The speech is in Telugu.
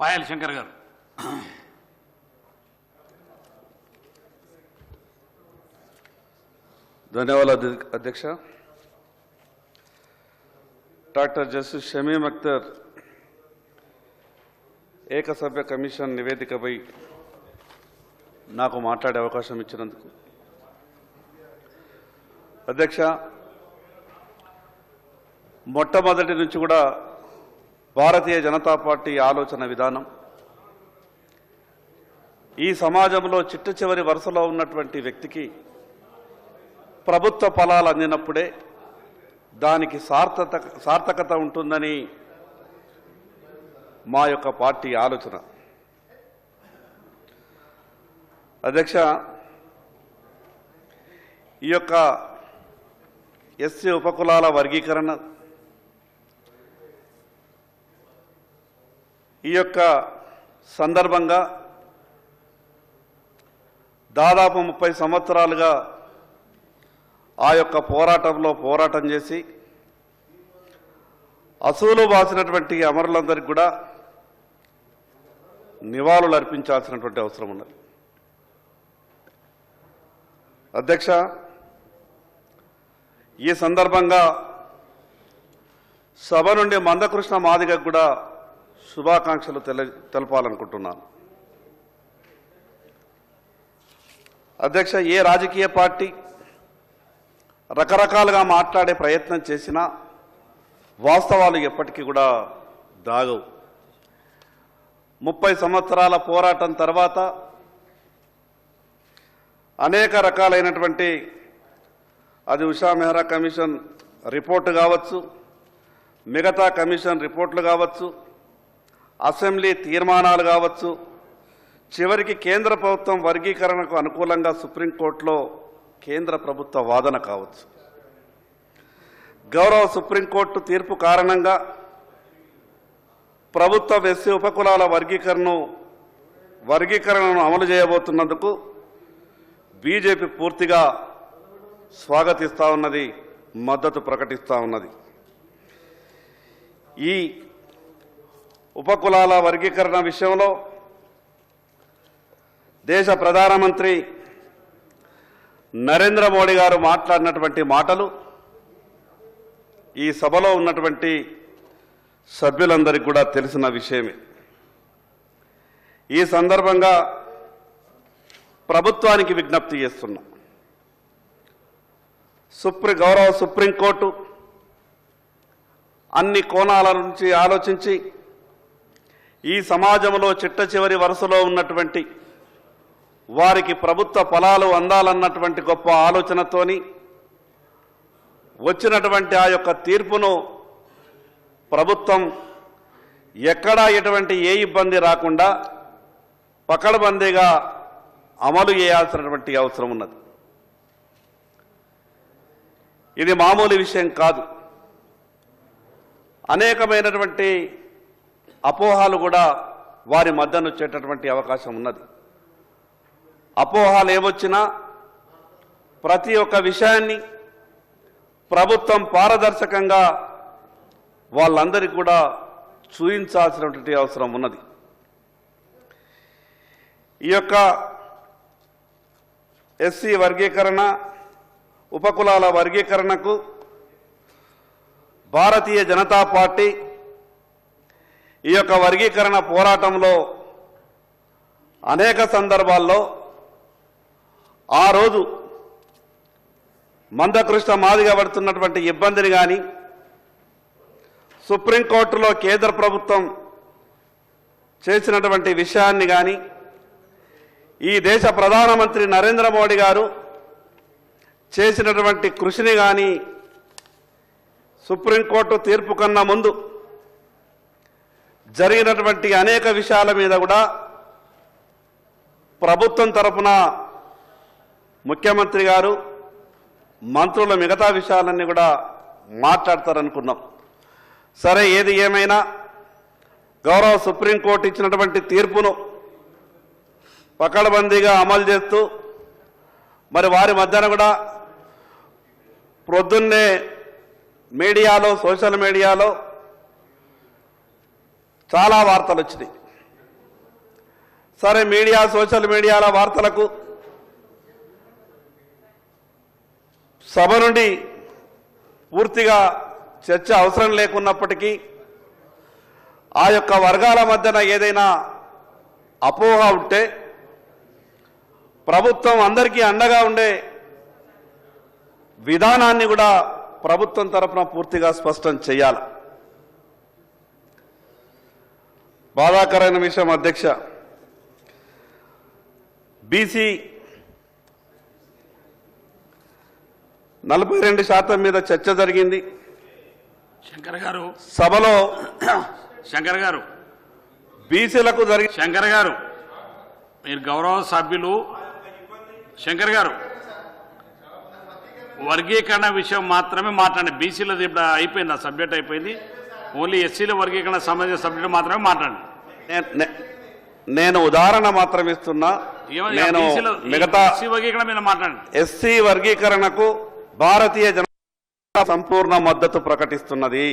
పాయల్ శంకర్ గారు. ధన్యవాదాలు అధ్య- అధ్యక్ష. డాక్టర్ జస్టిస్ షమీమ్ అఖ్తర్ ఏకసభ్య కమిషన్ నివేదికపై నాకు మాట్లాడే అవకాశం ఇచ్చినందుకు. అధ్యక్ష మొట్టమొదటి నుంచి కూడా భారతీయ జనతా పార్టీ ఆలోచన విధానం. ఈ సమాజంలో చిట్ట చివరి వరుసలో ఉన్నటువంటి వ్యక్తికి ప్రభుత్వ ఫలాలు అందినప్పుడే దానికి సార్థత సార్థకత ఉంటుందని మా యొక్క పార్టీ ఆలోచన. అధ్యక్ష ఈ యొక్క ఎస్సీ ఉపకులాల వర్గీకరణ ఈ యొక్క సందర్భంగా దాదాపు ముప్పై సంవత్సరాలుగా ఆ యొక్క పోరాటంలో పోరాటం చేసి అసూలు బాసినటువంటి అమరులందరికీ కూడా నివాళులు అర్పించాల్సినటువంటి అవసరం ఉన్నది. అధ్యక్ష ఈ సందర్భంగా సభ నుండి మందకృష్ణ మాదిగకు కూడా శుభాకాంక్షలు తెల తెలపాలనుకుంటున్నాను. అధ్యక్ష ఏ రాజకీయ పార్టీ రకరకాలుగా మాట్లాడే ప్రయత్నం చేసినా వాస్తవాలు ఎప్పటికీ కూడా దాగవు. ముప్పై సంవత్సరాల పోరాటం తర్వాత అనేక రకాలైనటువంటి అది ఉషా మెహ్రా కమిషన్ రిపోర్టు కావచ్చు మిగతా కమిషన్ రిపోర్ట్లు కావచ్చు అసెంబ్లీ తీర్మానాలు కావచ్చు చివరికి కేంద్ర ప్రభుత్వం వర్గీకరణకు అనుకూలంగా సుప్రీంకోర్టులో కేంద్ర ప్రభుత్వ వాదన కావచ్చు. గౌరవ సుప్రీంకోర్టు తీర్పు కారణంగా ప్రభుత్వ ఎస్సీ ఉపకులాల వర్గీకరణను వర్గీకరణను అమలు చేయబోతున్నందుకు బీజేపీ పూర్తిగా స్వాగతిస్తా ఉన్నది మద్దతు ప్రకటిస్తా ఉన్నది. ఈ ఉపకులాల వర్గీకరణ విషయంలో దేశ ప్రధానమంత్రి నరేంద్ర మోడీ గారు మాట్లాడినటువంటి మాటలు ఈ సభలో ఉన్నటువంటి సభ్యులందరికీ కూడా తెలిసిన విషయమే. ఈ సందర్భంగా ప్రభుత్వానికి విజ్ఞప్తి చేస్తున్నా. సుప్రీం గౌరవ సుప్రీంకోర్టు అన్ని కోణాల నుంచి ఆలోచించి ఈ సమాజంలో చిట్ట చివరి వరుసలో ఉన్నటువంటి వారికి ప్రభుత్వ ఫలాలు అందాలన్నటువంటి గొప్ప ఆలోచనతోని వచ్చినటువంటి ఆ యొక్క తీర్పును ప్రభుత్వం ఎక్కడా ఎటువంటి ఏ ఇబ్బంది రాకుండా పకడ్బందీగా అమలు చేయాల్సినటువంటి అవసరం ఉన్నది. ఇది మామూలు విషయం కాదు. అనేకమైనటువంటి అపోహాలు కూడా వారి మద్దతు వచ్చేటటువంటి అవకాశం ఉన్నది. అపోహాలు ఏమొచ్చినా ప్రతి ఒక్క విషయాన్ని ప్రభుత్వం పారదర్శకంగా వాళ్ళందరికీ కూడా చూయించాల్సినటువంటి అవసరం ఉన్నది. ఈ యొక్క ఎస్సీ వర్గీకరణ ఉపకులాల వర్గీకరణకు భారతీయ జనతా పార్టీ ఈ యొక్క వర్గీకరణ పోరాటంలో అనేక సందర్భాల్లో ఆ రోజు మందకృష్ణ మాదిగా పడుతున్నటువంటి ఇబ్బందిని కానీ సుప్రీంకోర్టులో కేంద్ర ప్రభుత్వం చేసినటువంటి విషయాన్ని కానీ ఈ దేశ ప్రధానమంత్రి నరేంద్ర మోడీ గారు చేసినటువంటి కృషిని కానీ సుప్రీంకోర్టు తీర్పు కన్నా ముందు జరిగినటువంటి అనేక విషయాల మీద కూడా ప్రభుత్వం తరఫున ముఖ్యమంత్రి గారు మంత్రుల మిగతా విషయాలన్నీ కూడా మాట్లాడతారనుకున్నాం. సరే ఏది ఏమైనా గౌరవ సుప్రీంకోర్టు ఇచ్చినటువంటి తీర్పును పకడ్బందీగా అమలు చేస్తూ మరి వారి మధ్యన కూడా ప్రొద్దున్నే మీడియాలో సోషల్ మీడియాలో చాలా వార్తలు వచ్చినాయి. సరే మీడియా సోషల్ మీడియాల వార్తలకు సభ నుండి పూర్తిగా చర్చ అవసరం లేకున్నప్పటికీ ఆ యొక్క వర్గాల మధ్యన ఏదైనా అపోహ ఉంటే ప్రభుత్వం అందరికీ అండగా ఉండే విధానాన్ని కూడా ప్రభుత్వం తరపున పూర్తిగా స్పష్టం చేయాలి. బాధాకరమైన విషయం అధ్యక్ష. బీసీ నలభై రెండు శాతం మీద చర్చ జరిగింది. శంకర్ గారు. సభలో శంకర్ గారు. బీసీలకు జరిగిన శంకర్ గారు మీరు గౌరవ సభ్యులు. శంకర్ గారు వర్గీకరణ విషయం మాత్రమే మాట్లాడండి. బీసీలది ఇప్పుడు అయిపోయింది ఆ సబ్జెక్ట్ అయిపోయింది. ఓన్లీ ఎస్సీల వర్గీకరణ సంబంధించిన సబ్జెక్ట్ మాత్రమే మాట్లాడండి. నేను ఉదాహరణ మాత్రం ఇస్తున్నా. నేను మిగతా ఎస్సీ వర్గీకరణ మీద మాట్లాడండి. ఎస్సీ వర్గీకరణకు భారతీయ జనతా సంపూర్ణ మద్దతు ప్రకటిస్తున్నది.